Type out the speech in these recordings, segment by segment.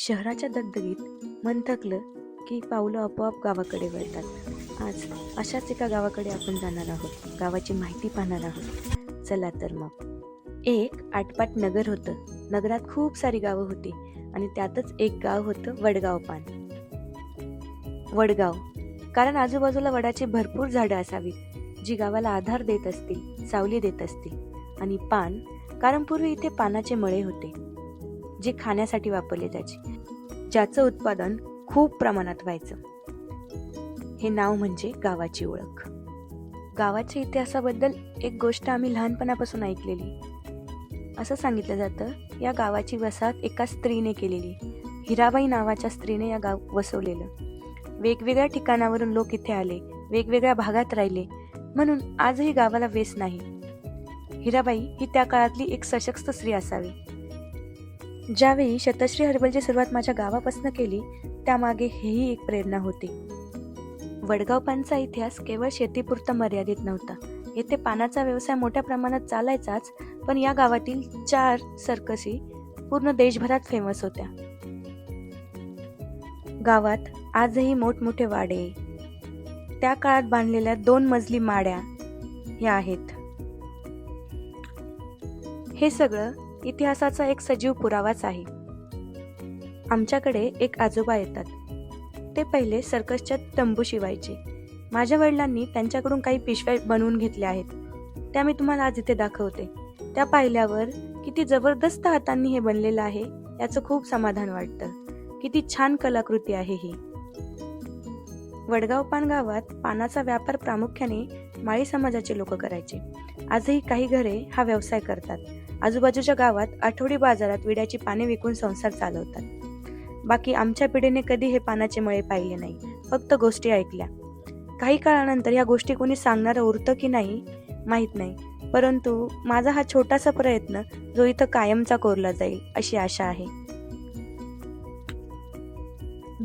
शहराच्या दगदगीत मन थकलं की पावलं आपोआप गावाकडे वळतात. आज अशाच एका गावाकडे आपण जाणार आहोत. गावाची माहिती पाहणार आहोत. चला तर मग. एक आटपाट नगर होतं. नगरात खूप सारी गावं होती आणि त्यातच एक गाव होतं वडगाव पान. वडगाव. कारण आजूबाजूला वडाची भरपूर झाडं असावीत जी गावाला आधार देत असतील सावली देत असतील. आणि पान कारण पूर्वी इथे पानाचे मळे होते. जे खाण्यासाठी वापरले जायचे. ज्याचं उत्पादन खूप प्रमाणात व्हायचं. हे नाव म्हणजे गावाची ओळख. गावाच्या इतिहासाबद्दल एक गोष्ट आम्ही लहानपणापासून ऐकलेली. असं सांगितलं जातं या गावाची वसाहत एका स्त्रीने केलेली. हिराबाई नावाच्या स्त्रीने या गाव वसवलेलं. वेगवेगळ्या ठिकाणावरून लोक इथे आले वेगवेगळ्या भागात राहिले. म्हणून आजही गावाला वेस नाही. हिराबाई ही त्या काळातली एक सशक्त स्त्री असावी. ज्यावेळी शतश्री हर्बलची सुरुवात माझ्या गावापासून केली त्यामागे हेही एक प्रेरणा होती. वडगाव पानचा इतिहास केवळ शेतीपुरता मर्यादित नव्हता. येथे पानाचा व्यवसाय मोठ्या प्रमाणात चालायचाच पण या गावातील चार सर्कसी पूर्ण देशभरात फेमस होत्या. गावात आजही मोठमोठे वाडे त्या काळात बांधलेल्या दोन मजली माड्या ह्या आहेत. हे सगळं इतिहासाचा एक सजीव पुरावाच आहे. आमच्याकडे एक आजोबा येतात. ते पहिले सर्कसच्या तंबू शिवायचे. माझ्या वडिलांनी त्यांच्याकडून काही पिशव्या बनवून घेतल्या आहेत. त्या मी तुम्हाला आज इथे दाखवते. त्या पाहिल्यावर किती जबरदस्त हातांनी हे बनलेलं आहे याचं खूप समाधान वाटतं. किती छान कलाकृती आहे ही. वडगाव पान गावात पानाचा व्यापार प्रामुख्याने माळी समाजाचे लोक करायचे. आजही काही घरे हा व्यवसाय करतात. आजूबाजूच्या गावात आठवडी बाजारात विड्याची पाने विकून संसार चालवतात. बाकी आमच्या पिढीने कधी हे पानाचे मळे पाहिले नाही फक्त गोष्टी ऐकल्या. काही काळानंतर या गोष्टी कोणी सांगणारं उरतं की नाही माहीत नाही. परंतु माझा हा छोटासा प्रयत्न जो इथं कायमचा कोरला जाईल अशी आशा आहे.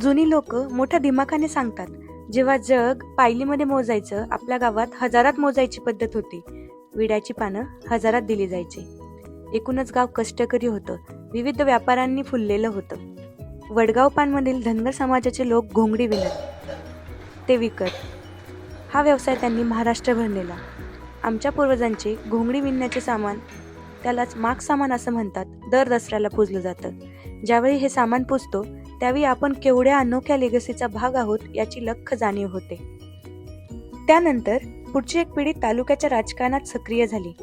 जुनी लोक मोठ्या दिमाखाने सांगतात जेव्हा जग पायलीमध्ये मोजायचं आपल्या गावात हजारात मोजायची पद्धत होती. विड्याची पानं हजारात दिली जायची. एकूणच गाव कष्टकरी होतं. विविध व्यापाऱ्यांनी फुललेलं होतं. वडगाव पानमधील धनगर समाजाचे लोक घोंगडी विणत ते विकत. हा व्यवसाय त्यांनी महाराष्ट्रभर नेला. आमच्या पूर्वजांचे घोंगडी विणण्याचे सामान त्यालाच माग सामान असं म्हणतात दर दसऱ्याला पूजलं जातं. ज्यावेळी हे सामान पुजतो त्यावेळी आपण केवढ्या अनोख्या लेगसीचा भाग आहोत याची लख जाणीव होते. त्यानंतर पुढची एक पिढी तालुक्याच्या राजकारणात सक्रिय झाली.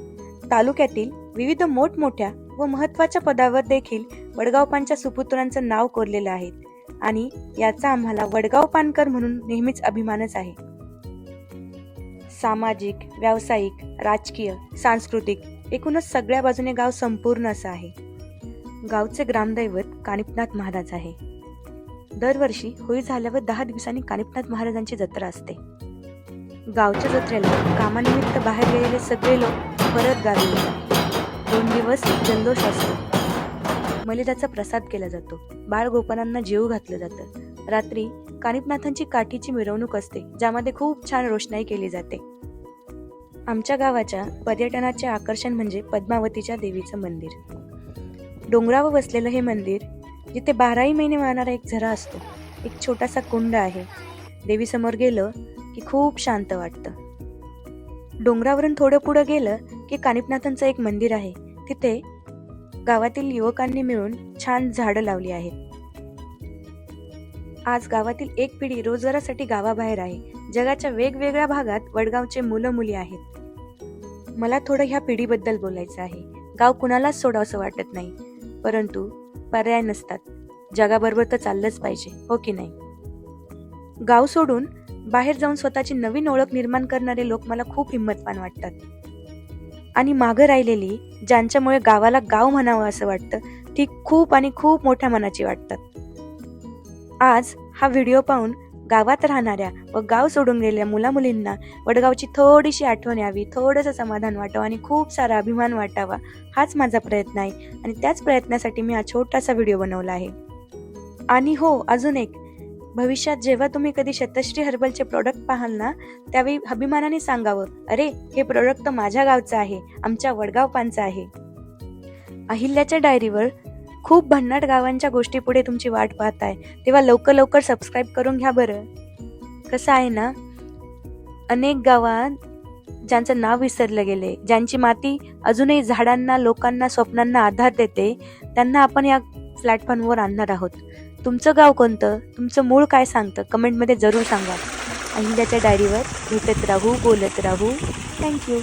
तालुक्यातील विविध मोठमोठ्या व महत्त्वाच्या पदावर देखील वडगावपांच्या सुपुत्रांचं नाव कोरलेलं आहे आणि याचा आम्हाला वडगाव पानकर म्हणून नेहमीच अभिमानच आहे. सामाजिक व्यावसायिक राजकीय सांस्कृतिक एकूणच सगळ्या बाजूने गाव संपूर्ण असं आहे. गावचे ग्रामदैवत कानिपनाथ महाराज आहे. दरवर्षी होळी झाल्यावर दहा दिवसांनी कानिपनाथ महाराजांची जत्रा असते. गावच्या जत्रेला कामानिमित्त बाहेर गेलेले सगळे लोक परत गावी येतात. दोन दिवस जल्लोष असतो. मलिदाचा प्रसाद केला जातो. बाळ गोपालांना घातलं जातं. रात्री कानिपनाथांची काठीची मिरवणूक असते ज्यामध्ये खूप छान रोषणाई केली जाते. आमच्या गावाच्या पर्यटनाचे आकर्षण म्हणजे पद्मावतीच्या देवीचं मंदिर. डोंगरावर वसलेलं हे मंदिर जिथे बाराही महिने वाहणारा एक झरा असतो एक छोटासा कुंड आहे. देवीसमोर गेलं की खूप शांत वाटतं. डोंगरावरून थोडं पुढं गेलं की कानिपनाथांचं एक मंदिर आहे. तिथे गावातील युवकांनी मिळून छान झाडं लावली आहेत. आज गावातील एक पिढी रोजगारासाठी गावाबाहेर आहे. जगाच्या वेगवेगळ्या भागात वडगावचे मुलं मुली आहेत. मला थोडं ह्या पिढीबद्दल बोलायचं आहे. गाव कुणालाच सोडावंसं वाटत नाही. परंतु पर्याय नसतात. जगाबरोबर तर चाललंच पाहिजे हो की नाही? गाव सोडून बाहेर जाऊन स्वतःची नवीन ओळख निर्माण करणारे लोक मला खूप हिंमतवान वाटतात. आणि मागं राहिलेली ज्यांच्यामुळे गावाला गाव म्हणावं असं वाटतं ती खूप आणि खूप मोठ्या मनाची वाटतात. आज हा व्हिडिओ पाहून गावात राहणाऱ्या व गाव सोडून गेलेल्या मुलामुलींना वडगावची थोडीशी आठवण यावी थोडंसं समाधान वाटावं आणि खूप सारा अभिमान वाटावा हाच माझा प्रयत्न आहे. आणि त्याच प्रयत्नासाठी मी हा छोटासा व्हिडिओ बनवला आहे. आणि हो अजून एक. भविष्यात जेव्हा तुम्ही कधी शतश्री हर्बलचे प्रोडक्ट पाहाल ना त्यावेळी अभिमानाने सांगावं अरे हे प्रोडक्ट तर माझ्या गावचं आहे आमच्या वडगाव पानचं आहे. अहिल्याच्या डायरीवर खूप भन्नाट गावांच्या गोष्टी पुढे तुमची वाट पाहत आहे. तेव्हा लवकर लवकर सबस्क्राईब करून घ्या बरं. कसं आहे ना अनेक गावात ज्यांचं नाव विसरलं गेले ज्यांची माती अजूनही झाडांना लोकांना स्वप्नांना आधार देते त्यांना आपण या प्लॅटफॉर्मवर आणणार आहोत. तुमचं गाव कोणतं? तुमचं मूळ काय सांगतं? कमेंटमध्ये जरूर सांगा. अहिल्याच्या डायरीवर भेटत राहू बोलत राहू. थँक्यू